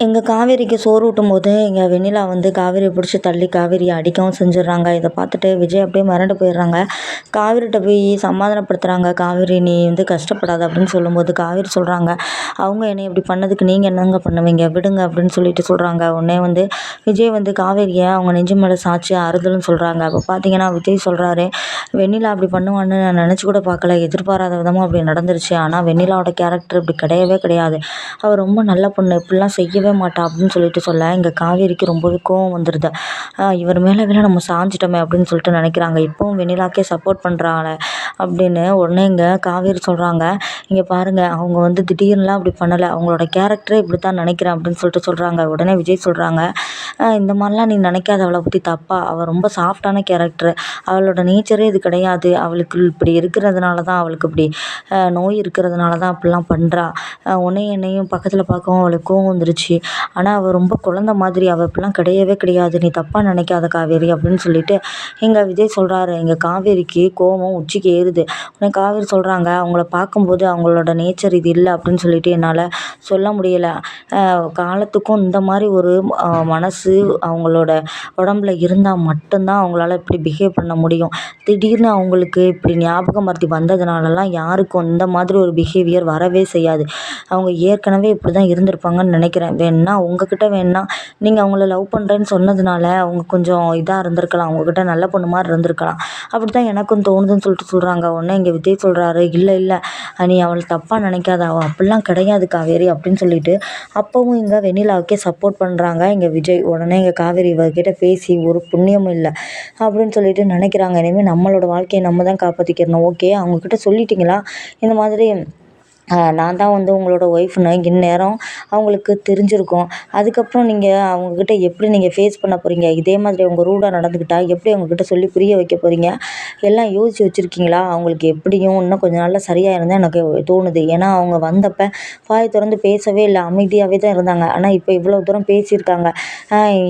எங்கள் காவேரிக்கு சோறு ஊட்டும் போது எங்கள் வெண்ணிலா வந்து காவேரியை பிடிச்சி தள்ளி காவேரியை அடிக்கவும் செஞ்சிடுறாங்க. இதை பார்த்துட்டு விஜய் அப்படியே மிரண்டு போயிடுறாங்க. காவேரிகிட்ட போய் சமாதானப்படுத்துகிறாங்க காவேரி நீ வந்து கஷ்டப்படாத அப்படின்னு சொல்லும்போது காவேரி சொல்கிறாங்க அவங்க என்னை இப்படி பண்ணதுக்கு நீங்கள் என்னங்க பண்ணுவீங்க? விடுங்க அப்படின்னு சொல்லிட்டு சொல்கிறாங்க உடனே வந்து விஜய் வந்து காவேரியை அவங்க நெஞ்சு மேலே சாட்சி ஆறுதல்னு சொல்கிறாங்க அப்போ பார்த்தீங்கன்னா விஜய் சொல்கிறாரு வெண்ணிலா அப்படி பண்ணுவான்னு நான் நினச்சி கூட பார்க்கல. எதிர்பாராத விதமாக அப்படி நடந்துருச்சு. ஆனால் வெண்ணிலாவோட கேரக்டர் இப்படி கிடையவே கிடையாது. அவள் ரொம்ப நல்ல பொண்ணு. இப்படிலாம் செய்யவே மாட்டா அப்படின்னு சொல்லிட்டு சொல்ல. இங்கே காவேரிக்கு ரொம்பவே கோவம் வந்துடுது இவர் மேலே வேலை நம்ம சாஞ்சிட்டோமே அப்படின்னு சொல்லிட்டு நினைக்கிறாங்க. இப்போவும் வெண்ணிலாக்கே சப்போர்ட் பண்ணுறாங்களே அப்படின்னு உடனே இங்கே காவேரி சொல்கிறாங்க இங்கே பாருங்கள் அவங்க வந்து திடீர்னுலாம் அப்படி பண்ணலை. அவங்களோட கேரக்டரே இப்படி தான் நினைக்கிறேன் அப்படின்னு சொல்லிட்டு சொல்கிறாங்க உடனே விஜய் சொல்கிறாங்க இந்த மாதிரிலாம் நீ நினைக்காத. அவளை பற்றி தப்பா. அவள் ரொம்ப சாஃப்டான கேரக்டர் அவளோட நேச்சரே இது கிடையாது. அவளுக்கு இப்படி இருக்கிறதுனால தான் அவளுக்கு இப்படி நோய் இருக்கிறதுனால தான் அப்படிலாம் பண்ணுறா உன்னையும் என்னையும் பக்கத்தில் பார்க்கவும் அவளுக்கு கோவம் வந்துருச்சு. ஆனால் அவள் ரொம்ப குழந்த மாதிரி. அவள் இப்படிலாம் கிடையவே கிடையாது. நீ தப்பாக நினைக்காத காவேரி அப்படின்னு சொல்லிட்டு எங்கள் விஜய் சொல்கிறாரு எங்கள் காவேரிக்கு கோபம் உச்சிக்கு ஏறுது. உடனே காவேரி சொல்கிறாங்க அவங்கள பார்க்கும்போது அவங்களோட நேச்சர் இது இல்லை அப்படின்னு சொல்லிட்டு என்னால் சொல்ல முடியலை. காலத்துக்கும் இந்த மாதிரி ஒரு மனசு அவங்களோட உடம்புல இருந்தால் மட்டும்தான் அவங்களால இப்படி பிஹேவ் பண்ண முடியும். திடீர்னு அவங்களுக்கு இப்படி ஞாபகம் மருத்தி வந்ததுனாலலாம் யாருக்கும் இந்த மாதிரி ஒரு பிஹேவியர் வரவே செய்யாது. அவங்க ஏற்கனவே இப்படி தான் இருந்திருப்பாங்கன்னு நினைக்கிறேன். வேணும்னா உங்ககிட்ட வேணும்னா நீங்கள் அவங்கள லவ் பண்ணுறேன்னு சொன்னதுனால அவங்க கொஞ்சம் இதாக இருந்திருக்கலாம். அவங்கக்கிட்ட நல்ல பொண்ணு மாதிரி இருந்திருக்கலாம். அப்படி தான் எனக்கும் தோணுதுன்னு சொல்லிட்டு சொல்கிறாங்க உடனே இங்கே விஜய் சொல்கிறாரு இல்லை இல்லை. நீ அவளை தப்பாக நினைக்காத. அவள் அப்படிலாம் கிடையாது காவேரி அப்படின்னு சொல்லிட்டு அப்போவும் இங்கே வெண்ணிலாவுக்கே சப்போர்ட் பண்ணுறாங்க இங்கே விஜய் உடனே இங்கே காவேரி இவர்கிட்ட பேசி ஒரு புண்ணியமும் இல்லை. அப்படின்னு சொல்லிட்டு நினைக்கிறாங்க. இனிமேல் நம்மளோட வாழ்க்கையை நம்ம தான் காப்பாற்றிக்கிறணும் ஓகே அவங்கக்கிட்ட சொல்லிட்டீங்களா? இந்த மாதிரி நான் தான் வந்து உங்களோட ஒய்ஃப்னு இந்நேரம் அவங்களுக்கு தெரிஞ்சிருக்கும். அதுக்கப்புறம் நீங்கள் அவங்கக்கிட்ட எப்படி நீங்கள் ஃபேஸ் பண்ண போகிறீங்க இதே மாதிரி அவங்க ரூடாக நடந்துக்கிட்டால் எப்படி அவங்கக்கிட்ட சொல்லி புரிய வைக்க போகிறீங்க எல்லாம் யோசித்து வச்சுருக்கீங்களா? அவங்களுக்கு எப்படியும் இன்னும் கொஞ்சம் நாளில் சரியாக இருந்தால் எனக்கு தோணுது. ஏன்னா அவங்க வந்தப்போ வாய் திறந்து பேசவே இல்லை அமைதியாகவே தான் இருந்தாங்க. ஆனால் இப்போ இவ்வளோ தூரம் பேசியிருக்காங்க.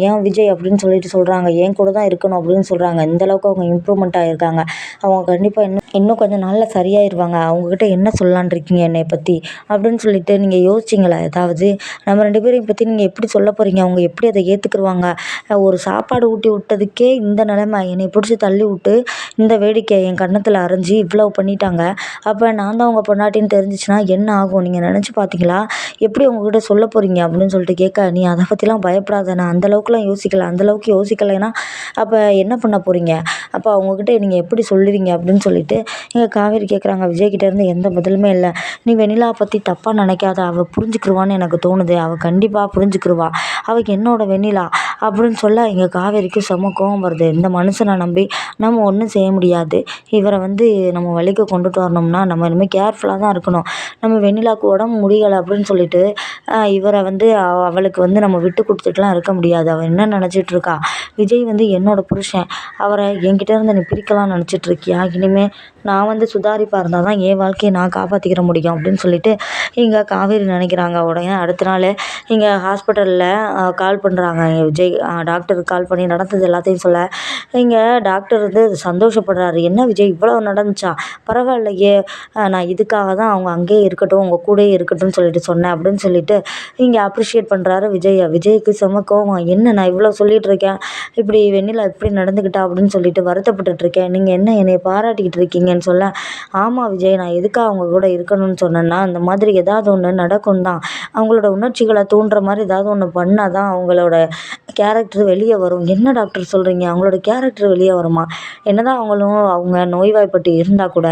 ஏன் விஜய் அப்படின்னு சொல்லிட்டு சொல்கிறாங்க என் கூட தான் இருக்கணும் அப்படின்னு சொல்கிறாங்க இந்தளவுக்கு அவங்க இம்ப்ரூவ்மெண்ட் ஆகியிருக்காங்க அவங்க கண்டிப்பாக இன்னும் இன்னும் கொஞ்சம் நாளில் சரியாயிருவாங்க. அவங்கக்கிட்ட என்ன சொல்லலான் இருக்கீங்க? என்னை என்னை பற்றி அப்படின்னு சொல்லிட்டு நீங்கள் யோசிச்சிங்களா? ஏதாவது நம்ம ரெண்டு பேரையும் பற்றி நீங்கள் எப்படி சொல்ல போகிறீங்க அவங்க எப்படி அதை ஏற்றுக்குருவாங்க ஒரு சாப்பாடு ஊட்டி விட்டதுக்கே இந்த நிலமை என்னை பிடிச்சி தள்ளி விட்டு இந்த வேடிக்கை என் கன்னத்தில் அரைஞ்சி இவ்வளோ பண்ணிட்டாங்க. அப்போ நான் தான் அவங்க பொண்டாட்டின்னு தெரிஞ்சிச்சுன்னா என்ன ஆகும்? நீங்கள் நினச்சி பார்த்தீங்களா எப்படி உங்ககிட்ட சொல்ல போகிறீங்க அப்படின்னு சொல்லிட்டு கேட்க நீ அதை பற்றிலாம் பயப்படாத. நான் அந்தளவுக்குலாம் யோசிக்கல. அந்தளவுக்கு யோசிக்கலைன்னா அப்போ என்ன பண்ண போகிறீங்க அப்போ அவங்கக்கிட்ட நீங்கள் எப்படி சொல்லுவீங்க? அப்படின்னு சொல்லிட்டு எங்கள் காவேரி கேட்குறாங்க விஜய்கிட்டேருந்து எந்த பதிலுமே இல்லை. நீ வெண்ணிலா பற்றி தப்பாக நினைக்காத. அவள் புரிஞ்சுக்கிருவான்னு எனக்கு தோணுது. அவள் கண்டிப்பாக புரிஞ்சுக்கிருவா. அவள் என்னோடய வெண்ணிலா அப்படின்னு சொல்ல எங்கள் காவேரிக்கு செம கோவம் வருது. இந்த மனுஷனை நம்பி நம்ம ஒன்றும் செய்ய முடியாது. இவரை வந்து நம்ம வழிக்கு கொண்டுட்டு வரணும்னா நம்ம இனிமேல் கேர்ஃபுல்லாக தான் இருக்கணும். நம்ம வெண்ணிலாவுக்கு உடம்பு முடியலை அப்படின்னு சொல்லிட்டு இவரை வந்து அவளுக்கு வந்து நம்ம விட்டு கொடுத்துட்டுலாம் இருக்க முடியாது. அவள் என்ன நினச்சிட்டு இருக்கா? விஜய் வந்து என்னோடய புருஷன். அவரை என்கிட்ட இருந்து நீ பிரிக்கலாம்னு நினச்சிட்ருக்கியா இனிமேல் நான் வந்து சுதாரிப்பாக இருந்தால் தான் என் வாழ்க்கையை நான் காப்பாற்றிக்கிற முடியும் அப்படின்னு சொல்லிட்டு இங்கே காவேரி நினைக்கிறாங்க. உடனே அடுத்த நாள் இங்கே ஹாஸ்பிட்டலில் கால் பண்ணுறாங்க விஜய் டாக்டருக்கு கால் பண்ணி நடந்தது எல்லாத்தையும் சொல்ல. இங்கே டாக்டர் வந்து சந்தோஷப்படுறாரு. என்ன விஜய் இவ்வளோ நடந்துச்சா? பரவாயில்லையே. நான் இதுக்காக தான் அவங்க அங்கேயே இருக்கட்டும் உங்கள் கூடயே இருக்கட்டும்னு சொல்லிட்டு சொன்னேன். அப்படின்னு சொல்லிட்டு இங்கே அப்ரிஷியேட் பண்ணுறாரு விஜயை. விஜய்க்கு செம கோவம். என்ன நான் இவ்வளோ சொல்லிகிட்டு இருக்கேன்? இப்படி வெண்ணிலா இப்படி நடந்துக்கிட்டா? அப்படின்னு சொல்லிட்டு வருத்தப்பட்டுட்ருக்கேன் நீங்கள் என்ன என்னை பாராட்டிக்கிட்டு இருக்கீங்க? இருக்கீங்கன்னு சொல்ல ஆமாம் விஜய் நான் எதுக்காக அவங்க கூட இருக்கணும்னு சொன்னேன்னா அந்த மாதிரி ஏதாவது ஒன்று நடக்கும் தான். அவங்களோட உணர்ச்சிகளை தூண்டுற மாதிரி ஏதாவது ஒன்று பண்ணால் தான் அவங்களோட கேரக்டர் வெளியே வரும். என்ன டாக்டர் சொல்கிறீங்க அவங்களோட கேரக்டர் வெளியே வருமா? என்னதான் அவங்களும் அவங்க நோய்வாய்ப்பட்டு இருந்தால் கூட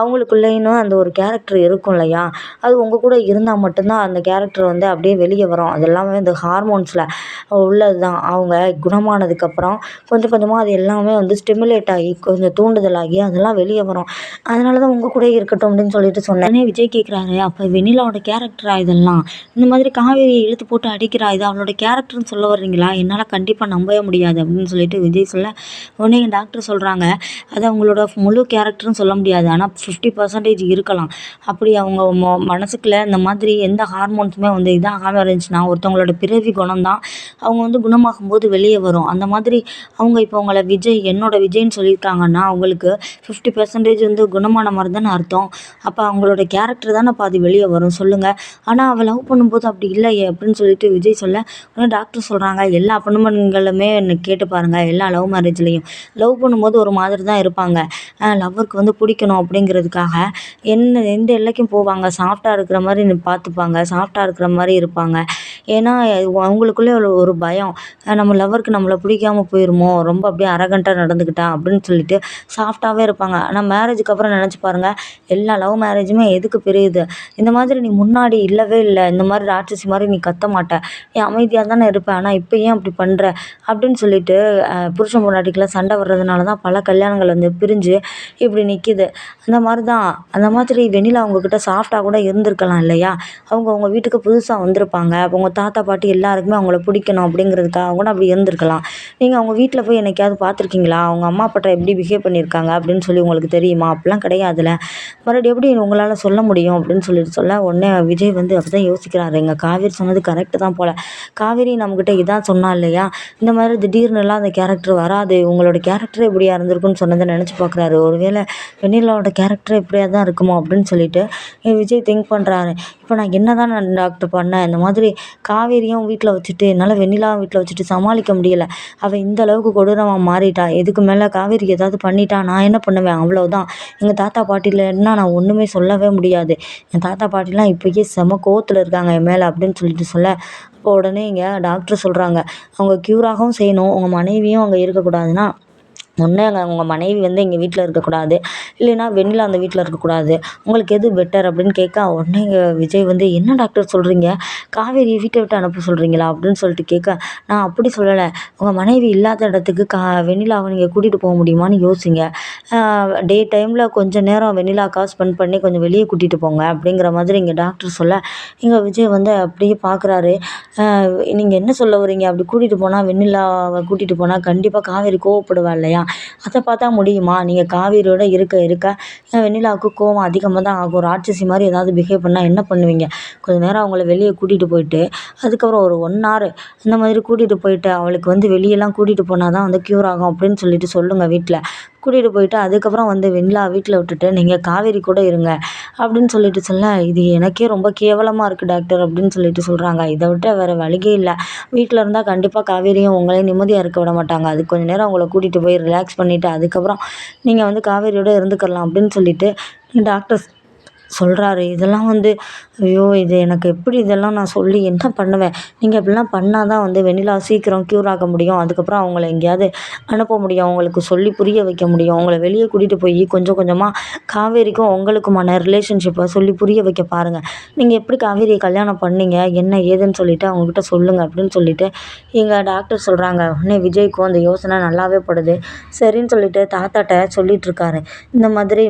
அவங்களுக்குள்ளேயும் அந்த ஒரு கேரக்டர் இருக்கும் இல்லையா? அது உங்கள் கூட இருந்தால் மட்டும்தான் அந்த கேரக்டர் வந்து அப்படியே வெளியே வரும். அது எல்லாமே இந்த ஹார்மோன்ஸில் உள்ளது தான். அவங்க குணமானதுக்கப்புறம் கொஞ்சம் கொஞ்சமாக அது எல்லாமே வந்து ஸ்டிமுலேட் ஆகி கொஞ்சம் தூண்டுதலாகி அதெல்லாம் வெளியே வரும். அதனால தான் உங்கள் கூடயே இருக்கட்டும் அப்படின்னு சொல்லிட்டு சொன்னேன். விஜய் கேட்குறாரு அப்போ வெண்ணிலாவோட கேரக்டரா இதெல்லாம்? இந்த மாதிரி காவேரியை இழுத்து போட்டு அடிக்கிறா இது அவளோட கேரக்டர்னு சொல்ல வர்றீங்களா? என்னால் கண்டிப்பாக நம்பவே முடியாது அப்படின்னு சொல்லிட்டு விஜய் சொல்ல உடனே என் டாக்டர் சொல்கிறாங்க அது அவங்களோட முழு கேரக்டர்னு சொல்ல முடியாது. ஆனால் ஃபிஃப்டி பர்சன்டேஜ் இருக்கலாம். அப்படி அவங்க மொ மனசுக்குள்ள இந்த மாதிரி எந்த ஹார்மோன்ஸுமே வந்து இதாகாமல் இருந்துச்சுன்னா ஒருத்தவங்களோட பிறவி குணம் தான் அவங்க வந்து குணமாகும்போது வெளியே வரும். அந்த மாதிரி அவங்க இப்போ அவங்கள விஜய் என்னோட விஜய்ன்னு சொல்லியிருக்காங்கன்னா அவங்களுக்கு ஃபிஃப்டி பர்சன்டேஜ் வந்து குணமான மாதிரி தானே அர்த்தம். அப்போ அவங்களோட கேரக்டர் தானே பாதி வெளியே வரும். சொல்லுங்கள் ஆனால் அவள் லவ் பண்ணும்போது அப்படி இல்லையே அப்படின்னு சொல்லிட்டு விஜய் சொல்ல உடனே டாக்டர் சொல்கிறாங்க எல்லா பொண்ணுமண்களுமே கேட்டு பாருங்கள் எல்லா லவ் மேரேஜ்லேயும் லவ் பண்ணும்போது ஒரு மாதிரி தான் இருப்பாங்க லவ்வருக்கு வந்து பிடிக்கணும் அப்படிங்கிறதுக்காக என்ன எந்த எல்லைக்கும் போவாங்க. சாஃப்டாக இருக்கிற மாதிரி பார்த்துப்பாங்க. சாஃப்டாக இருக்கிற மாதிரி இருப்பாங்க. ஏன்னா அவங்களுக்குள்ளே ஒரு ஒரு பயம். நம்ம லவ்வருக்கு நம்மளை பிடிக்காம போயிடுமோ ரொம்ப அப்படியே அரகண்ட்டாக நடந்துக்கிட்டா அப்படின்னு சொல்லிட்டு சாஃப்டாகவே இருப்பாங்க. ஆனால் மேரேஜுக்கு அப்புறம் நினச்சி பாருங்கள் எல்லா லவ் மேரேஜுமே எதுக்கு பிரியுது? இந்த மாதிரி நீ முன்னாடி இல்லவே இல்லை. இந்த மாதிரி ராட்சசி மாதிரி நீ கத்த மாட்ட. நீ அமைதியாக தானே இருப்பேன் ஆனால் இப்போ ஏன் அப்படி பண்ணுற அப்படின்னு சொல்லிட்டு புருஷன் பொண்டாட்டிக்கெல்லாம் சண்டை வர்றதுனால தான் பல கல்யாணங்கள் வந்து பிரிஞ்சு இப்படி நிற்கிது அந்த மாதிரி தான் அந்த மாதிரி வெண்ணிலா அவங்கக்கிட்ட சாஃப்டாக கூட இருந்திருக்கலாம் இல்லையா? அவங்க அவங்க வீட்டுக்கு புதுசாக வந்திருப்பாங்க. அவங்க தாத்தா பாட்டி எல்லாருக்குமே அவங்கள பிடிக்கணும் அப்படிங்கிறதுக்காக கூட அப்படி இருந்திருக்கலாம். நீங்கள் அவங்க வீட்டில் போய் என்னைக்காவது பார்த்துருக்கீங்களா? அவங்க அம்மா அப்பாட்ட எப்படி பிஹேவ் பண்ணியிருக்காங்க? அப்படின்னு சொல்லி உங்களுக்கு தெரியுமா? அப்படிலாம் கிடையாதுல்ல. மறுபடியும் எப்படி உங்களால் சொல்ல முடியும் அப்படின்னு சொல்லிட்டு சொல்ல உடனே விஜய் வந்து அப்படி தான் யோசிக்கிறாரு. எங்கள் காவேரி சொன்னது கரெக்டு தான் போல். காவேரி நம்மக்கிட்ட இதான் சொன்னா இல்லையா? இந்த மாதிரி திடீர்னுலாம் அந்த கேரக்டர் வராது. உங்களோட கேரக்டர் எப்படியா இருந்திருக்குன்னு சொன்னதை நினச்சி பார்க்குறாரு. ஒருவேளை வெண்ணிலாவோட கேரக்டர் எப்படியா தான் இருக்குமோ அப்படின்னு சொல்லிட்டு விஜய் திங்க் பண்ணுறாரு இப்போ நான் என்ன தான் நான் டாக்டர் பண்ணேன் இந்த மாதிரி காவேரியும் வீட்டில் வச்சுட்டு என்னால் வெண்ணிலாவும் வீட்டில் வச்சுட்டு சமாளிக்க முடியல. அவள் இந்த அளவுக்கு கொடூரமாக மாறிட்டா. இதுக்கு மேலே காவேரி ஏதாவது பண்ணிட்டா? நான் என்ன பண்ணுவேன்? அவ்வளோதான் எங்கள் தாத்தா பாட்டிலன்னா நான் ஒன்றுமே சொல்லவே முடியாது. என் தாத்தா பாட்டிலாம் இப்போயே செம கோவத்தில் இருக்காங்க என் மேலே அப்படின்னு சொல்லிட்டு சொல்ல அப்போ உடனே இங்கே டாக்டர் சொல்கிறாங்க அவங்க க்யூராகவும் செய்யணும். உங்கள் மனைவியும் அங்கே இருக்கக்கூடாதுன்னா ஒன்று அங்கே உங்கள் மனைவி வந்து எங்கள் வீட்டில் இருக்கக்கூடாது. இல்லைன்னா வெண்ணிலா அந்த வீட்டில் இருக்கக்கூடாது. உங்களுக்கு எது பெட்டர் அப்படின்னு கேட்க உடனே இங்கே விஜய் வந்து என்ன டாக்டர் சொல்கிறீங்க காவேரியை வீட்டை விட்டு அனுப்ப சொல்கிறீங்களா அப்படின்னு சொல்லிட்டு கேட்க நான் அப்படி சொல்லலை. உங்கள் மனைவி இல்லாத இடத்துக்கு கா வெண்ணிலாவை நீங்கள் கூட்டிகிட்டு போக முடியுமான்னு யோசிங்க. டே டைமில் கொஞ்சம் நேரம் வெண்ணிலாக்காக ஸ்பெண்ட் பண்ணி கொஞ்சம் வெளியே கூட்டிகிட்டு போங்க. அப்படிங்கிற மாதிரி இங்கே டாக்டர் சொல்ல இங்கே விஜய் வந்து அப்படியே பார்க்குறாரு நீங்கள் என்ன சொல்ல வரீங்க அப்படி கூட்டிகிட்டு போனால் வெண்ணிலாவை கூட்டிகிட்டு போனால் கண்டிப்பாக காவேரி கோவப்படுவா இல்லையா? அதை பார்த்தா முடியுமா? நீங்கள் காவேரியோட இருக்க இருக்க. வெண்ணிலாவுக்கு கோவம் அதிகமாக தான் ஆகும். ராட்சசி மாதிரி ஏதாவது பிஹேவ் பண்ணால் என்ன பண்ணுவீங்க? கொஞ்ச நேரம் அவங்கள வெளியே கூட்டிகிட்டு போயிட்டு அதுக்கப்புறம் ஒரு ஒன் ஹவர் இந்த மாதிரி கூட்டிகிட்டு போயிட்டு அவளுக்கு வந்து வெளியெல்லாம் கூட்டிகிட்டு போனால் தான் வந்து க்யூர் ஆகும் அப்படின்னு சொல்லிட்டு சொல்லுங்கள் வீட்டில் கூட்டிகிட்டு போயிட்டு அதுக்கப்புறம் வந்து வெண்ணிலா வீட்டில் விட்டுட்டு நீங்கள் காவேரி கூட இருங்க அப்படின்னு சொல்லிட்டு சொல்ல இது எனக்கே ரொம்ப கேவலமாக இருக்குது டாக்டர் அப்படின்னு சொல்லிட்டு சொல்கிறாங்க இதை விட்டு வேறு வழியே இல்லை. வீட்டில் இருந்தால் கண்டிப்பாக காவேரியும் உங்களையும் நிம்மதியாக இருக்க விட மாட்டாங்க. அது கொஞ்ச நேரம் அவங்கள கூட்டிகிட்டு போய் ரிலாக்ஸ் பண்ணிவிட்டு அதுக்கப்புறம் நீங்கள் வந்து காவேரியோட இருந்துக்கலாம் அப்படின்னு சொல்லிட்டு டாக்டர்ஸ் சொல்கிறாரு இதெல்லாம் வந்து ஐயோ இது எனக்கு எப்படி இதெல்லாம் நான் சொல்லி என்ன பண்ணுவேன்? நீங்கள் இப்படிலாம் பண்ணால் தான் வந்து வெண்ணிலா சீக்கிரம் க்யூர் ஆக முடியும். அதுக்கப்புறம் அவங்கள எங்கேயாவது அனுப்ப முடியும். அவங்களுக்கு சொல்லி புரிய வைக்க முடியும். அவங்கள வெளியே கூட்டிகிட்டு போய் கொஞ்சம் கொஞ்சமாக காவேரிக்கும் உங்களுக்குமான ரிலேஷன்ஷிப்பை சொல்லி புரிய வைக்க பாருங்கள் நீங்கள் எப்படி காவேரியை கல்யாணம் பண்ணீங்க? என்ன ஏதுன்னு சொல்லிட்டு அவங்கக்கிட்ட சொல்லுங்கள் அப்படின்னு சொல்லிட்டு எங்கள் டாக்டர் சொல்கிறாங்க உடனே விஜய்க்கும் அந்த யோசனை நல்லாவே படுது. சரின்னு சொல்லிட்டு தாத்தாட்ட சொல்லிட்டு இருக்காரு. இந்த மாதிரி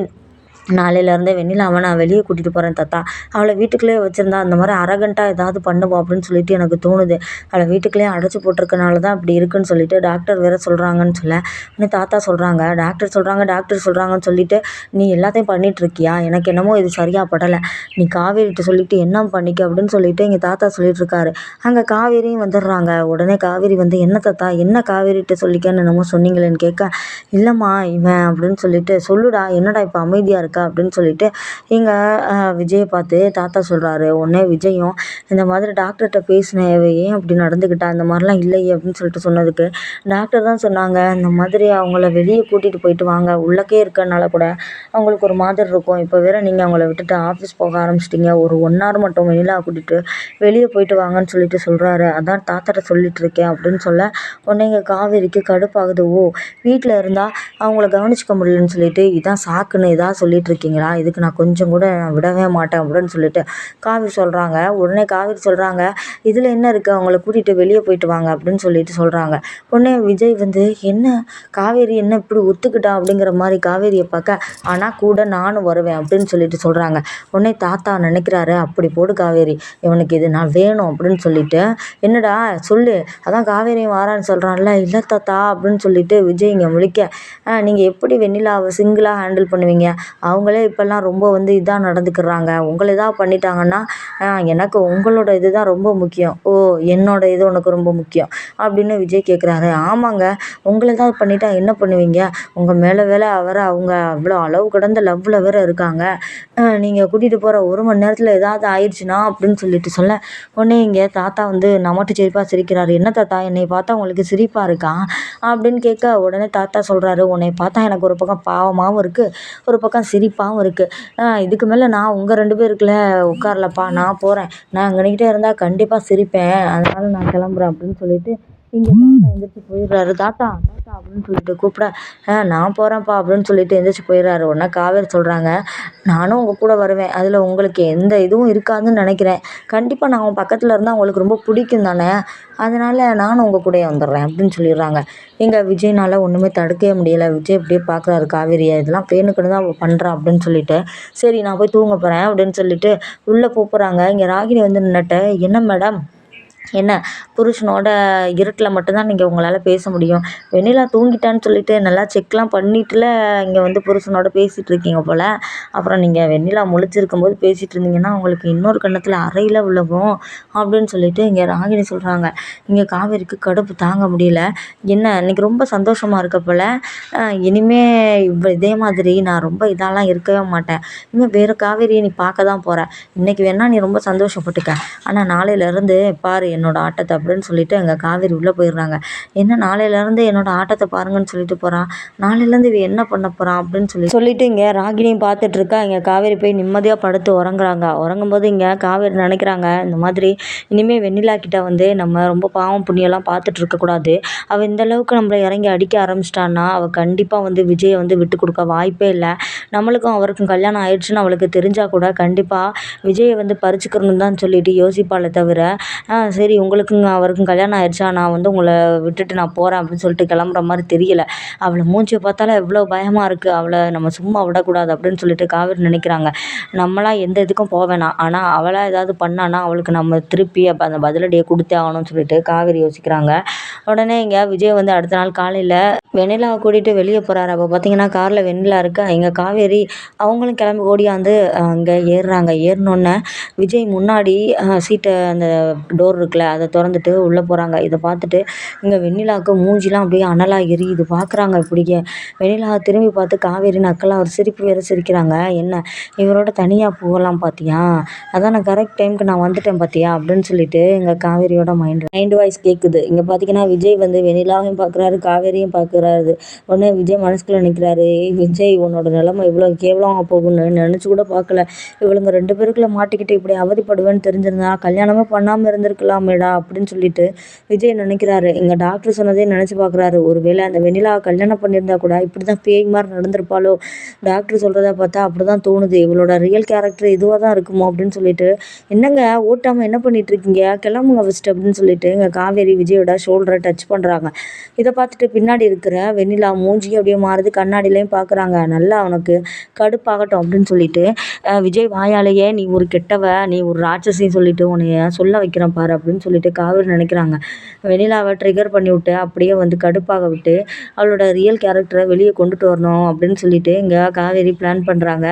நாளையிலேருந்தே வெண்ணிலாவை நான் வெளியே கூட்டிகிட்டு போகிறேன் தாத்தா. அவளை வீட்டுக்குள்ளேயே வச்சுருந்தா அந்த மாதிரி அரகண்ட்டாக ஏதாவது பண்ணுவோம் அப்படின்னு சொல்லிட்டு எனக்கு தோணுது. அவளை வீட்டுக்குள்ளேயே அடைச்சி போட்டிருக்கனால தான் அப்படி இருக்குன்னு சொல்லிட்டு டாக்டர் வேற சொல்கிறாங்கன்னு சொல்ல. உடனே தாத்தா சொல்கிறாங்க டாக்டர் சொல்கிறாங்க டாக்டர் சொல்கிறாங்கன்னு சொல்லிட்டு நீ எல்லாத்தையும் பண்ணிகிட்ருக்கியா எனக்கு என்னமோ இது சரியாக படலை. நீ காவேரிட்ட சொல்லிட்டு என்ன பண்ணிக்க? அப்படின்னு சொல்லிட்டு எங்கள் தாத்தா சொல்லிட்டு அங்கே காவேரியும் வந்துடுறாங்க. உடனே காவேரி வந்து என்ன தாத்தா? என்ன காவேரிட்ட சொல்லிக்கன்னு என்னமோ சொன்னீங்களேன்னு கேட்க இல்லைம்மா இவன் அப்படின்னு சொல்லிட்டு சொல்லுடா என்னடா இப்போ அமைதியாக இருக்கு? அப்படின்னு சொல்லிட்டு இங்கே விஜயை பார்த்து தாத்தா சொல்கிறாரு உடனே விஜயும் இந்த மாதிரி டாக்டர்கிட்ட பேசினேன் ஏன் அப்படி நடந்துக்கிட்டா இந்த மாதிரிலாம் இல்லையே அப்படின்னு சொல்லிட்டு சொன்னதுக்கு டாக்டர் தான் சொன்னாங்க இந்த மாதிரி அவங்கள வெளியே கூட்டிகிட்டு போயிட்டு வாங்க உள்ளக்கே இருக்கனால கூட அவங்களுக்கு ஒரு மாதிரி இருக்கும். இப்போ வேற நீங்கள் அவங்கள விட்டுட்டு ஆஃபீஸ் போக ஆரம்பிச்சிட்டிங்க ஒரு ஒன் ஹவர் மட்டும் வெளியில் கூட்டிகிட்டு வெளியே போயிட்டு வாங்கன்னு சொல்லிட்டு சொல்கிறாரு அதான் தாத்தாட்ட சொல்லிட்டு இருக்கேன் அப்படின்னு சொல்ல உடனே இங்கே காவேரிக்கு கடுப்பாகுது ஓ வீட்டில் இருந்தால் அவங்கள கவனிச்சிக்க முடியலன்னு சொல்லிட்டு இதான் சாக்குன்னு இதாக சொல்லிட்டு இருக்கீங்களா இதுக்கு நான் கொஞ்சம் கூட நான் விடவே மாட்டேன் அப்படின்னு சொல்லிட்டு காவேரி சொல்கிறாங்க உடனே காவேரி சொல்கிறாங்க இதில் என்ன இருக்குது அவங்கள கூட்டிகிட்டு வெளியே போயிட்டு வாங்க அப்படின்னு சொல்லிட்டு சொல்கிறாங்க உடனே விஜய் வந்து என்ன? காவேரி என்ன இப்படி ஒத்துக்கிட்டா? அப்படிங்கிற மாதிரி காவேரியை பார்க்க ஆனால் கூட நானும் வருவேன் அப்படின்னு சொல்லிட்டு சொல்கிறாங்க உடனே தாத்தா நினைக்கிறாரு அப்படி போடு காவேரி இவனுக்கு இது நான் வேணும் அப்படின்னு சொல்லிட்டு என்னடா? சொல்லு அதான் காவேரி வாரான்னு சொல்கிறான்ல இல்லை தாத்தா அப்படின்னு சொல்லிட்டு விஜய் இங்கே முழிக்க நீங்கள் எப்படி வெண்ணிலாவை சிங்கிளாக ஹேண்டில் பண்ணுவீங்க? அவங்களே இப்போல்லாம் ரொம்ப வந்து இதாக நடந்துக்கிறாங்க. உங்களை ஏதாவது பண்ணிட்டாங்கன்னா எனக்கு உங்களோட இது தான் ரொம்ப முக்கியம். ஓ என்னோட இது உனக்கு ரொம்ப முக்கியம் அப்படின்னு விஜய் கேட்குறாரு ஆமாங்க. உங்களை ஏதாவது பண்ணிட்டா என்ன பண்ணுவீங்க? உங்கள் மேலே வேலை அவர் அவங்க அவ்வளோ அளவு கடந்த லவ்வில் வேற இருக்காங்க. நீங்கள் கூட்டிகிட்டு போகிற ஒரு மணி நேரத்தில் ஏதாவது ஆயிடுச்சுன்னா அப்படின்னு சொல்லிட்டு சொல்ல உடனே இங்கே தாத்தா வந்து நமட்டு சிரிப்பாக சிரிக்கிறாரு. என்ன தாத்தா? என்னை பார்த்தா உங்களுக்கு சிரிப்பாக இருக்கா? அப்படின்னு கேட்க உடனே தாத்தா சொல்கிறாரு உன்னை பார்த்தா எனக்கு ஒரு பக்கம் பாவமாகவும் இருக்குது ஒரு பக்கம் சிரி சிரிப்பாகவும் இருக்குது இதுக்கு மேலே நான் உங்கள் ரெண்டு பேருக்குள்ளே உட்காரலப்பா நான் போகிறேன் நான் அங்கனைக்கிட்டே இருந்தால் கண்டிப்பாக சிரிப்பேன். அதனால் நான் கிளம்புறேன் அப்படின்னு சொல்லிட்டு இங்கே தாத்தா எழுந்திரிச்சி போயிடுறாரு. தாத்தா தாத்தா அப்படின்னு சொல்லிட்டு கூப்பிட நான் போகிறேன்ப்பா அப்படின்னு சொல்லிட்டு எழுந்திரிச்சி போயிடுறாரு. உடனே காவேரி சொல்கிறாங்க நானும் உங்கள் கூட வருவேன். அதில் உங்களுக்கு எந்த இதுவும் இருக்காதுன்னு நினைக்கிறேன். கண்டிப்பாக நான் உன் பக்கத்தில் இருந்தால் உங்களுக்கு ரொம்ப பிடிக்கும் தானே. அதனால் நானும் உங்கள் கூடயே வந்துடுறேன் அப்படின்னு சொல்லிடுறாங்க. எங்கள் விஜய்னால் ஒன்றுமே தடுக்கவே முடியலை. விஜய் இப்படியே பார்க்குறாரு காவேரியை இதெல்லாம் பேனுக்குன்னு தான் பண்ணுறான் அப்படின்னு சொல்லிட்டு. சரி நான் போய் தூங்க போகிறேன் அப்படின்னு சொல்லிட்டு உள்ளே போகிறாங்க இங்கே ராகினி வந்து நின்றுட்டு என்ன மேடம்? என்ன? புருஷனோட இருட்டில் மட்டும்தான் நீங்கள் உங்களால் பேச முடியும். வெண்ணிலா தூங்கிட்டான்னு சொல்லிட்டு நல்லா செக்லாம் பண்ணிட்டுல இங்கே வந்து புருஷனோட பேசிகிட்டு இருக்கீங்க போல். அப்புறம் நீங்கள் வெண்ணிலா முழிச்சிருக்கும் போது பேசிகிட்டு இருந்தீங்கன்னா உங்களுக்கு இன்னொரு கன்னத்தில் அறையில் விழுகும் அப்படின்னு சொல்லிட்டு இங்கே ராகினி சொல்கிறாங்க இங்கே காவேரிக்கு கடுப்பு தாங்க முடியல. என்ன இன்னைக்கு ரொம்ப சந்தோஷமாக இருக்க போல். இனிமே இவ் இதே மாதிரி நான் ரொம்ப இதெல்லாம் இருக்கவே மாட்டேன். இனிமேல் வேறு காவேரியை நீ பார்க்க தான் போகிற இன்றைக்கி வேணால் நீ ரொம்ப சந்தோஷப்பட்டுக்க. ஆனால் நாளையிலேருந்து பாரு என்னோடய ஆட்டத்தை அப்படின்னு சொல்லிட்டு அங்கே காவேரி உள்ளே போயிடுறாங்க. என்ன நாளையிலேருந்து என்னோடய ஆட்டத்தை பாருங்கன்னு சொல்லிட்டு போகிறான் நாளையிலேருந்து இவ என்ன பண்ண போகிறான் அப்படின்னு சொல்லி சொல்லிட்டு இங்கே ராகினியும் பார்த்துட்ருக்கா இங்கே காவேரி போய் நிம்மதியாக படுத்து உறங்குறாங்க. உறங்கும்போது இங்கே காவேரி நினைக்கிறாங்க இந்த மாதிரி இனிமேல் வெண்ணிலா கிட்ட வந்து நம்ம ரொம்ப பாவம் புண்ணியெல்லாம் பார்த்துட்டு இருக்கக்கூடாது அவள் இந்த அளவுக்கு நம்மளை இறங்கி அடிக்க ஆரம்பிச்சிட்டான்னா அவள் கண்டிப்பாக வந்து விஜயை வந்து விட்டு கொடுக்க வாய்ப்பே இல்லை. நம்மளுக்கும் அவருக்கும் கல்யாணம் ஆயிடுச்சுன்னு அவளுக்கு தெரிஞ்சால் கூட கண்டிப்பாக விஜயை வந்து பறிச்சுக்கணும் தான் சொல்லிட்டு யோசிப்பாளே தவிர சரி உங்களுக்கும் அவருக்கும் கல்யாணம் ஆயிடுச்சா நான் வந்து உங்களை விட்டுட்டு நான் போகிறேன் அப்படின்னு சொல்லிட்டு கிளம்புற மாதிரி தெரியல. அவளை மூஞ்சியை பார்த்தாலே எவ்வளோ பயமாக இருக்குது அவளை நம்ம சும்மா விடக்கூடாது அப்படின்னு சொல்லிட்டு காவேரி நினைக்கிறாங்க. நம்மளாம் எந்த இதுக்கும் போக வேணாம். ஆனால் அவளாக ஏதாவது பண்ணான்னா அவளுக்கு நம்ம திருப்பி அப்போ அந்த பதிலடியை கொடுத்தே ஆகணும்னு சொல்லிட்டு காவேரி யோசிக்கிறாங்க. உடனே இங்கே விஜய் வந்து அடுத்த நாள் காலையில் வெண்ணிலாவை கூட்டிகிட்டு வெளியே போகிறாரு அப்போ பார்த்தீங்கன்னா காரில் வெண்ணிலா இருக்கா? இங்கே காவேரி அவங்களும் கிளம்பி ஓடியாந்து அங்கே ஏறுறாங்க. ஏறினோன்னே விஜய் முன்னாடி சீட்டை அந்த டோர் இருக்குல்ல அதை திறந்துட்டு உள்ளே போகிறாங்க இதை பார்த்துட்டு இங்கே வெண்ணிலாவுக்கு மூஞ்சிலாம் அப்படியே அனலாக எரியுது. பார்க்குறாங்க இப்படியே. வெண்ணிலாவை திரும்பி பார்த்து காவேரி நக்கலாக ஒரு சிரிப்பு வேறு சிரிக்கிறாங்க. என்ன இவரோட தனியாக போகலாம் பார்த்தியா அதான் நான் கரெக்ட் டைமுக்கு நான் வந்துட்டேன் பார்த்தியா அப்படின்னு சொல்லிட்டு இங்கே காவேரியோட மைண்ட் மைண்ட் வாய்ஸ் கேட்குது இங்கே பார்த்தீங்கன்னா விஜய் வந்து வெண்ணிலாவையும் பார்க்குறாரு காவேரியும் பார்க்குறாரு. உடனே விஜய் மனசுக்குள்ளே நிற்கிறாரு விஜய் உன்னோட நிலமை இவ்வளோ கேவலமாக போகும்னு நினச்சி கூட பார்க்கல. இவளுங்க ரெண்டு பேருக்குள்ள மாட்டிக்கிட்டு இப்படி அவதிப்படுவேன்னு தெரிஞ்சிருந்தா கல்யாணமே பண்ணாமல் இருந்திருக்கலாம். இருந்திருக்கலாமேடா அப்படின்னு சொல்லிட்டு விஜய் நினைக்கிறாரு. எங்கள் டாக்டர் சொன்னதே நினச்சி பார்க்குறாரு. ஒரு வேளை அந்த வெண்ணிலாவை கல்யாணம் பண்ணியிருந்தா கூட இப்படி தான் பேய் மாதிரி நடந்திருப்பாளோ? டாக்டர் சொல்கிறத பார்த்தா அப்படி தான் தோணுது. இவளோட ரியல் கேரக்டர் இதுவாக தான் இருக்குமோ அப்படின்னு சொல்லிட்டு என்னங்க ஓட்டாமல் என்ன பண்ணிட்டு இருக்கீங்க? கிளம்புங்க ஃபஸ்ட்டு அப்படின்னு சொல்லிட்டு எங்கள் காவேரி விஜயோட ஷோல்டரை டச் பண்ணுறாங்க இதை பார்த்துட்டு பின்னாடி இருக்கிற வெண்ணிலா மூஞ்சி அப்படியே மாறுது. கண்ணாடியிலையும் பார்க்குறாங்க. நல்லா அவனுக்கு கடுப்பாகட்டும் அப்படின்னு சொல்லிட்டு விஜய் வாயாலேயே நீ ஒரு கெட்டவ நீ ஒரு ராட்சசின்னு சொல்லிட்டு உன்னைய சொல்ல வைக்கிறேன் பாரு அப்படின்னு அப்படின்னு சொல்லிட்டு காவேரி நினைக்கிறாங்க. வெனிலாவை ட்ரிகர் பண்ணி விட்டு அப்படியே வந்து கடுப்பாக விட்டு அவளோட ரியல் கேரக்டரை வெளியே கொண்டுட்டு வரணும் அப்படின்னு சொல்லிட்டு இங்கே காவேரி பிளான் பண்ணுறாங்க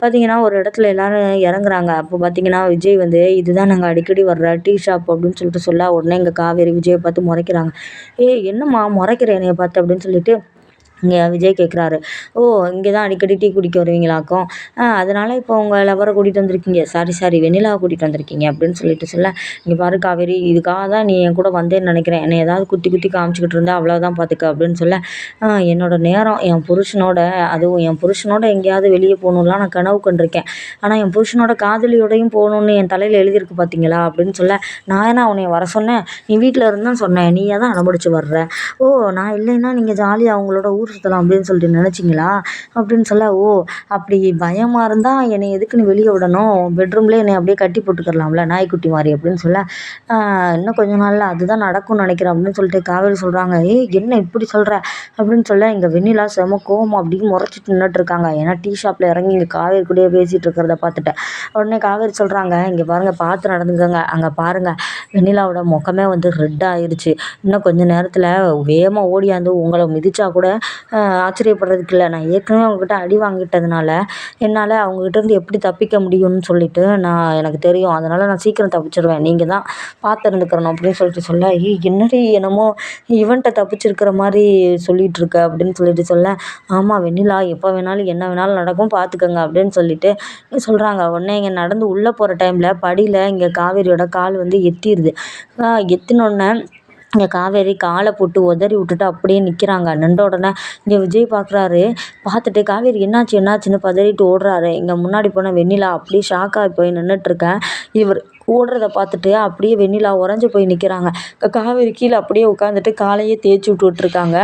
பார்த்தீங்கன்னா ஒரு இடத்துல எல்லாரும் இறங்குறாங்க. அப்போ பார்த்தீங்கன்னா விஜய் வந்து இதுதான் நாங்கள் அடிக்கடி வர்ற டீ ஷாப் அப்படின்னு சொல்லிட்டு சொல்ல உடனே இங்கே காவேரி விஜயை பார்த்து முறைக்கிறாங்க. ஏய் என்னம்மா முறைக்கிற என்னைய பார்த்து? அப்படின்னு சொல்லிட்டு இங்கே விஜய் கேட்குறாரு ஓ இங்கே தான் அடிக்கடி டீ குடிக்க வருவீங்களாக்கும்? அதனால் இப்போ உங்கள் லவரை கூட்டிகிட்டு வந்திருக்கீங்க. சாரி சாரி வெண்ணிலாவை கூட்டிகிட்டு வந்திருக்கீங்க. அப்படின்னு சொல்லிட்டு சொல்ல இங்கே பாரு காவேரி இதுக்காக தான் நீ என் கூட வந்தேன்னு நினைக்கிறேன். என்னை ஏதாவது குத்தி குத்தி காமிச்சிக்கிட்டு இருந்தால் அவ்வளோதான் பார்த்துக்க அப்படின்னு சொல்ல என்னோடய நேரம் என் புருஷனோட அதுவும் என் புருஷனோட எங்கேயாவது வெளியே போகணுன்லாம் நான் கனவு கண்டிருக்கேன். ஆனால் என் புருஷனோட காதலியோடையும் போகணுன்னு என் தலையில் எழுதியிருக்கு பார்த்தீங்களா அப்படின்னு சொல்ல நான் என்ன உன்னை வர சொன்னேன்? நீ வீட்டில் இருந்தால் சொன்னேன். நீயே தான் அனுமதிச்சு வர்ற? ஓ நான் இல்லைன்னா நீங்கள் ஜாலியாக அவங்களோட ஊர் சுற்றலாம் அப்படின்னு சொல்லிட்டு நினச்சிங்களா? அப்படின்னு சொல்ல ஓ அப்படி பயமாக இருந்தால் என்னை எதுக்குன்னு வெளியே விடணும்? பெட்ரூம்லேயே என்னை அப்படியே கட்டி போட்டுக்கிறலாம்ல நாய்க்குட்டி மாதிரி அப்படின்னு சொல்ல இன்னும் கொஞ்ச நாளில் அதுதான் நடக்கும்னு நினைக்கிறேன் அப்படின்னு சொல்லிட்டு காவேரி சொல்கிறாங்க ஏய் என்ன இப்படி சொல்கிற அப்படின்னு சொல்ல இங்கே வெண்ணிலா செம கோவம் அப்படின்னு முறைச்சிட்டு நின்றுட்டு இருக்காங்க. ஏன்னா டீ ஷாப்பில் இறங்கி இங்கே காவேரி கூடயே பேசிகிட்டு இருக்கிறத பார்த்துட்டேன். உடனே காவேரி சொல்கிறாங்க இங்கே பாருங்கள் பார்த்து நடந்துக்கோங்க. அங்கே பாருங்கள் வெண்ணிலாவோட முகமே வந்து ரெட் ஆயிடுச்சு இன்னும் கொஞ்ச நேரத்தில் வேகமாக ஓடியாந்து உங்களை மிதிச்சா கூட ஆச்சரியப்படுறதுக்கு இல்லை நான் ஏற்கனவே அவங்கக்கிட்ட அடி வாங்கிட்டதுனால என்னால் அவங்கக்கிட்டேருந்து எப்படி தப்பிக்க முடியும்னு சொல்லிட்டு நான் எனக்கு தெரியும். அதனால் நான் சீக்கிரம் தப்பிச்சிடுவேன் நீங்கள் தான் பார்த்து இருந்துக்கிறணும் அப்படின்னு சொல்லிட்டு சொல்ல ஏய் என்னடி என்னமோ இவன்கிட்ட தப்பிச்சிருக்கிற மாதிரி சொல்லிகிட்ருக்க அப்படின்னு சொல்லிட்டு சொல்ல ஆமாம் வெண்ணிலா எப்போ வேணாலும் என்ன வேணாலும் நடக்கும். பார்த்துக்கங்க. அப்படின்னு சொல்லிட்டு சொல்கிறாங்க உடனே இங்கே நடந்து உள்ளே போகிற டைமில் படியில் இங்கே காவேரியோட கால் வந்து எத்திடுது எத்தினோடனே இங்கே காவேரி காலை போட்டு உதறி விட்டுட்டு அப்படியே நிற்கிறாங்க நின்ற உடனே இங்கே விஜய் பார்க்குறாரு. பார்த்துட்டு காவேரி என்னாச்சு என்னாச்சுன்னு பதறிட்டு ஓடுறாரு. இங்கே முன்னாடி போன வெண்ணிலா அப்படியே ஷாக்காகி போய் நின்றுட்டுருக்கேன் இவர் ஓடுறத பார்த்துட்டு அப்படியே வெண்ணிலா உறைஞ்சி போய் நிற்கிறாங்க காவேரி கீழே அப்படியே உட்காந்துட்டு காலையே தேய்ச்சி விட்டுட்ருக்காங்க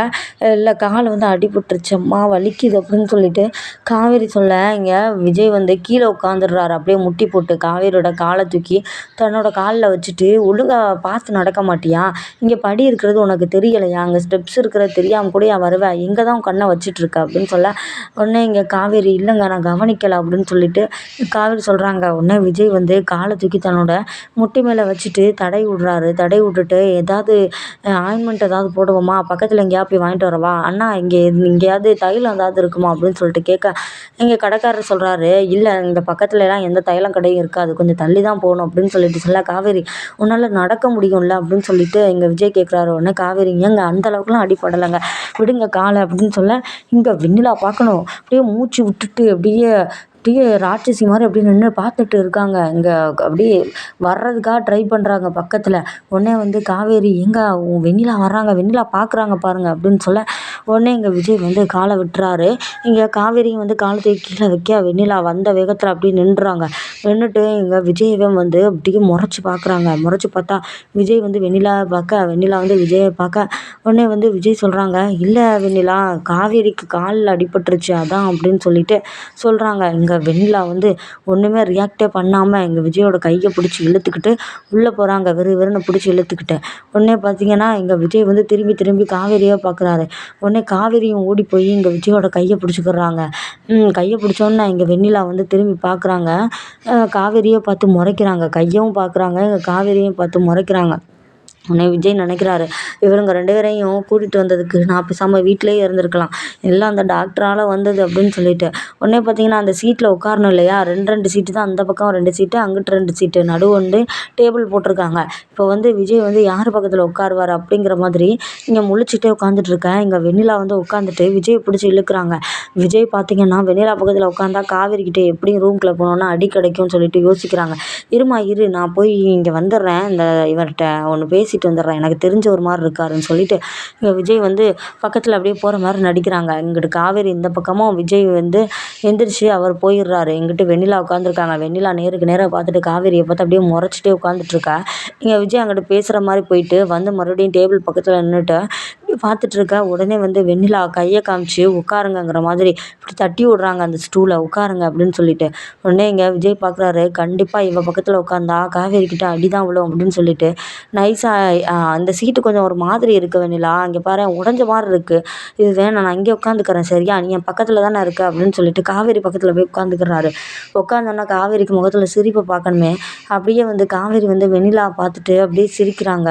இல்லை கால் வந்து அடிபட்டுருச்சம்மா வலிக்குது அப்படின்னு சொல்லிட்டு காவேரி சொல்ல இங்கே விஜய் வந்து கீழே உட்காந்துடுறாரு அப்படியே முட்டி போட்டு காவேரியோட காலை தூக்கி தன்னோட காலில் வச்சுட்டு ஒழுங்காக பார்த்து நடக்க மாட்டியா? இங்கே படி இருக்கிறது உனக்கு தெரியலையா? அங்கே ஸ்டெப்ஸ் இருக்கிறது தெரியாமல் கூட ஏன் வருவேன் எங்கே தான் கண்ணை வச்சிட்ருக்க அப்படின்னு சொல்ல உடனே இங்கே காவேரி இல்லைங்க நான் கவனிக்கலை. அப்படின்னு சொல்லிட்டு காவேரி சொல்கிறாங்க உடனே விஜய் வந்து காலை தூக்கி தன்னோட முட்டி மேலே வச்சுட்டு தடை விட்றாரு. தடை விட்டுட்டு ஏதாவது ஆயின்மெண்ட் ஏதாவது போடுவோமா? பக்கத்தில் எங்கேயா போய் வாங்கிட்டு வரவா? அண்ணா இங்கே எங்கேயாவது தைலம் ஏதாவது இருக்குமா? அப்படின்னு சொல்லிட்டு கேட்க இங்கே கடைக்காரர் சொல்கிறாரு இல்லை இந்த பக்கத்துலலாம் எந்த தைலம் கடையும் இருக்காது. கொஞ்சம் தள்ளி தான் போகணும். அப்படின்னு சொல்லிட்டு சொல்ல காவேரி உன்னால் நடக்க முடியும்ல? அப்படின்னு சொல்லிட்டு எங்கள் விஜய் கேட்குறாரு உடனே காவேரி ஏங்க அந்த அளவுக்குலாம் அடிப்படலைங்க விடுங்க காலை. அப்படின்னு சொல்ல இங்கே வெண்ணிலா பார்க்கணும் அப்படியே மூச்சு விட்டுட்டு அப்படியே அப்படியே ராட்சசி மாதிரி அப்படியே நின்று பார்த்துட்டு இருக்காங்க. இங்கே அப்படியே வர்றதுக்காக ட்ரை பண்ணுறாங்க பக்கத்தில். உடனே வந்து காவேரி எங்கே? வெண்ணிலா வர்றாங்க. வெண்ணிலா பார்க்குறாங்க பாருங்கள் அப்படின்னு சொல்ல உடனே இங்கே விஜய் வந்து காலை விட்டுறாரு. இங்கே காவேரியும் வந்து காலத்தை கீழே வைக்க வெண்ணிலா வந்த வேகத்தில் அப்படியே நின்றுறாங்க நின்றுட்டு இங்கே விஜயவே வந்து அப்படியே முறைச்சி பார்க்குறாங்க முறைச்சி பார்த்தா விஜய் வந்து வெண்ணிலாவை பார்க்க வெண்ணிலா வந்து விஜயை பார்க்க. உடனே வந்து விஜய் சொல்கிறாங்க இல்லை வெண்ணிலா காவேரிக்கு காலில் அடிபட்டுருச்சு அதான் அப்படின்னு சொல்லிட்டு சொல்கிறாங்க இங்கே எங்கள் வெண்ணிலா வந்து ஒன்றுமே ரியாக்டே பண்ணாமல் எங்கள் விஜயோட கையை பிடிச்சி இழுத்துக்கிட்டு உள்ளே போகிறாங்க வெறு வெறுன்னு பிடிச்சி இழுத்துக்கிட்டு. உடனே பார்த்தீங்கன்னா எங்கள் விஜய் வந்து திரும்பி திரும்பி காவேரியை பார்க்குறாரு உடனே காவேரியும் ஓடி போய் இங்கே விஜயோட கையை பிடிச்சிக்கிறாங்க. கையை பிடிச்சோன்னே இங்கே வெண்ணிலா வந்து திரும்பி பார்க்குறாங்க காவேரியை பார்த்து முறைக்கிறாங்க. கையவும் பார்க்குறாங்க இங்கே காவேரியும் பார்த்து முறைக்கிறாங்க. உடனே விஜய் நினைக்கிறாரு. இவருங்க ரெண்டு பேரையும் கூட்டிகிட்டு வந்ததுக்கு நான் பேசாமல் வீட்டிலேயே இருந்திருக்கலாம். எல்லாம் அந்த டாக்டரால் வந்தது அப்படின்னு சொல்லிட்டு. உடனே பார்த்தீங்கன்னா அந்த சீட்டில் உட்காரணும் இல்லையா? ரெண்டு ரெண்டு சீட்டு தான். அந்த பக்கம் ரெண்டு சீட்டு அங்கிட்டு ரெண்டு சீட்டு. நடுவு வந்து டேபிள் போட்டிருக்காங்க. இப்போ வந்து விஜய் வந்து யார் பக்கத்தில் உட்காருவார் அப்படிங்கிற மாதிரி இங்கே முழிச்சிட்டே உட்காந்துட்ருக்கேன் இங்கே வெண்ணிலா வந்து உட்காந்துட்டு விஜய் பிடிச்சி இழுக்கிறாங்க. விஜய் பார்த்தீங்கன்னா வெண்ணிலா பக்கத்தில் உட்காந்தா காவேரி கிட்டே எப்படியும் ரூம்குள்ளே போனோன்னா அடி கிடைக்கும்னு சொல்லிட்டு யோசிக்கிறாங்க. இருமா இரு. நான் போய் இங்கே வந்துடுறேன். இந்த இவர்கிட்ட ஒன்று பேசி பேசிட்டு வந்துடுறேன். எனக்கு தெரிஞ்ச ஒரு மாதிரி இருக்காருன்னு சொல்லிட்டு இங்கே விஜய் வந்து பக்கத்தில் அப்படியே போகிற மாதிரி நடிக்கிறாங்க. இங்கிட்டு காவேரி இந்த பக்கமும் விஜய் வந்து எந்திரிச்சு அவர் போயிடுறாரு. எங்கிட்ட வெண்ணிலா உட்காந்துருக்காங்க வெண்ணிலா நேருக்கு நேராக பார்த்துட்டு காவேரியை பார்த்து அப்படியே முறைச்சிட்டே உட்காந்துட்ருக்கா இங்கே விஜய் அங்கிட்டு பேசுகிற மாதிரி போயிட்டு வந்து மறுபடியும் டேபிள் பக்கத்தில் நின்றுட்டு பார்த்துட்ருக்க உடனே வந்து வெண்ணிலா கையை காமிச்சு உட்காருங்கங்கிற மாதிரி இப்படி தட்டி விட்றாங்க அந்த ஸ்டூலை உட்காருங்க அப்படின்னு சொல்லிட்டு. உடனே இங்கே விஜய் பார்க்குறாரு கண்டிப்பாக இவள் பக்கத்தில் உட்காந்தா காவேரி கிட்ட அடி தான் விழும் அப்படின்னு சொல்லிட்டு. நைஸாக அந்த சீட்டு கொஞ்சம் ஒரு மாதிரி இருக்குது வெண்ணிலா அங்கே பாரு உடஞ்ச மாதிரி இருக்குது இது வேணாம் நான் இங்கே உட்காந்துக்கிறேன் சரியா? நீ என் பக்கத்தில் தானே இருக்க அப்படின்னு சொல்லிட்டு காவேரி பக்கத்தில் போய் உட்காந்துக்கிறாரு. உட்காந்தோன்னா காவேரிக்கு முகத்தில் சிரிப்பை பார்க்கணுமே. அப்படியே வந்து காவேரி வந்து வெண்ணிலா பார்த்துட்டு அப்படியே சிரிக்கிறாங்க.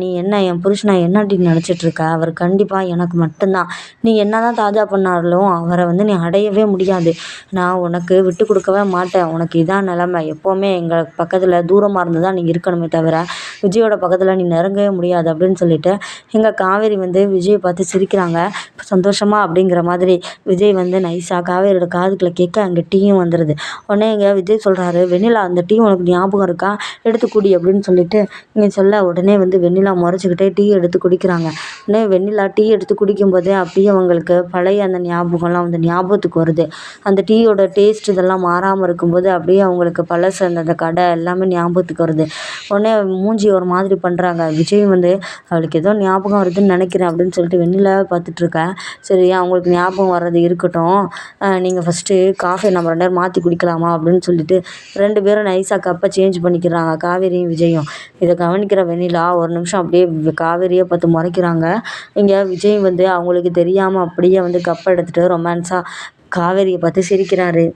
நீ என்ன என் புருஷனை என்னடி நினச்சிட்ருக்க? இருக்க. அவர் கண்டிப்பாக எனக்கு மட்டும்தான். நீ என்ன தான் தாஜா பண்ணாலும் அவரை வந்து நீ அடையவே முடியாது. நான் உனக்கு விட்டு கொடுக்கவே மாட்டேன். உனக்கு இதான் நிலமை. எப்போவுமே எங்கள் பக்கத்தில் தூரமாக இருந்து தான் நீ இருக்கணுமே தவிர விஜயோட பக்கத்தில் நீ நெருங்கவே முடியாது அப்படின்னு சொல்லிட்டு எங்கள் காவேரி வந்து விஜயை பார்த்து சிரிக்கிறாங்க. சந்தோஷமா அப்படிங்கிற மாதிரி விஜய் வந்து நைஸாக காவேரியோட காதுக்குள்ளே கேட்க அங்கே டீயும் வந்துடுது உடனே இங்கே விஜய் சொல்கிறாரு வெண்ணிலா அந்த டீ உனக்கு ஞாபகம் இருக்கா? எடுத்து குடி அப்படின்னு சொல்லிட்டு இங்கே சொல்ல உடனே வந்து வெண்ணிலா முறைச்சிக்கிட்டே டீ எடுத்து குடிக்கிறாங்க. வெண்ணிலா டீ எடுத்து குடிக்கும்போதே அப்படியே அவங்களுக்கு பழைய அந்த ஞாபகம்லாம் வந்து ஞாபகத்துக்கு வருது. அந்த டீயோட டேஸ்ட் இதெல்லாம் மாறாமல் இருக்கும்போது அப்படியே அவங்களுக்கு பழசு அந்த அந்த கடை எல்லாமே ஞாபகத்துக்கு வருது. உடனே மூஞ்சி ஒரு மாதிரி பண்ணுறாங்க விஜய் வந்து அவளுக்கு ஏதோ ஞாபகம் வருதுன்னு நினைக்கிறேன் அப்படின்னு சொல்லிட்டு வெண்ணிலாவை பார்த்துட்ருக்கேன் சரி அவங்களுக்கு ஞாபகம் வர்றது இருக்கட்டும். நீங்கள் ஃபஸ்ட்டு காஃபி நம்ம ரெண்டு பேரும் மாற்றி குடிக்கலாமா? அப்படின்னு சொல்லிட்டு ரெண்டு பேரும் நைஸாக கப்பை சேஞ்ச் பண்ணிக்கிறாங்க. காவேரியும் விஜயும். இதை கவனிக்கிற வெண்ணிலா ஒரு நிமிஷம் அப்படியே காவேரியை பார்த்து முறைக்கிறாங்க. இங்கே விஜய் வந்து அவங்களுக்கு தெரியாமல் அப்படியே வந்து கப்பை எடுத்துகிட்டு ரொமான்ஸாக காவேரியை பார்த்து சிரிக்கிறாரு.